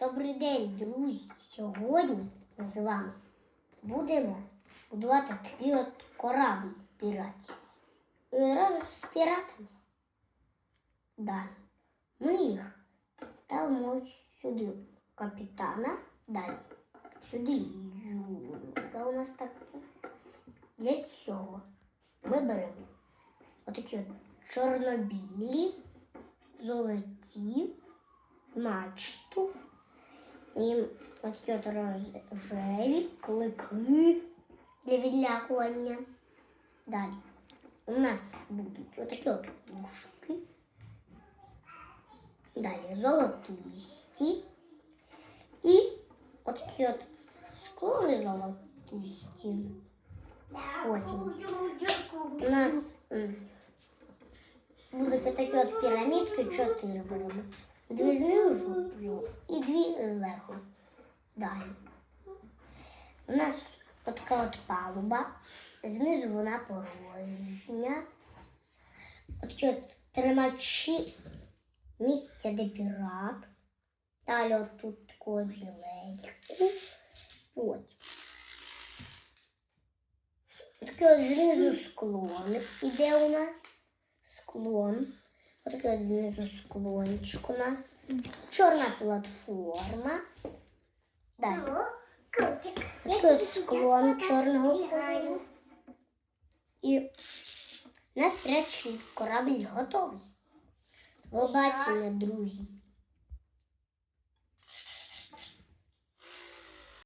Добрий день, друзі! Сьогодні ми з вами будемо будувати такий от корабль піратів. І одразу з піратами. Далі. Ми їх ставимо сюди капітана. Далі. Сюди Юрка у нас так. Для цього ми беремо отакі от чорнобілі, золоті, мачту. І такі от рожеві клики для відлякування. Далі у нас будуть отакі от ушки. Далі золотисті. І отакі от склони золотисті. Потім у нас м, будуть такі от пірамідки, чотири беремо. Дві знизу і дві зверху. Далі. У нас така от палуба. Знизу вона порожня. Отакі от тримачі місця, де пірат. Далі от тут таку от біленьку. От. Такий от знизу склон іде у нас. Склон. Отакий от знизу склончик у нас. Чорна платформа. Далі. От склон чорного кольору. І наш прячий корабль готовий. Побачення, друзі.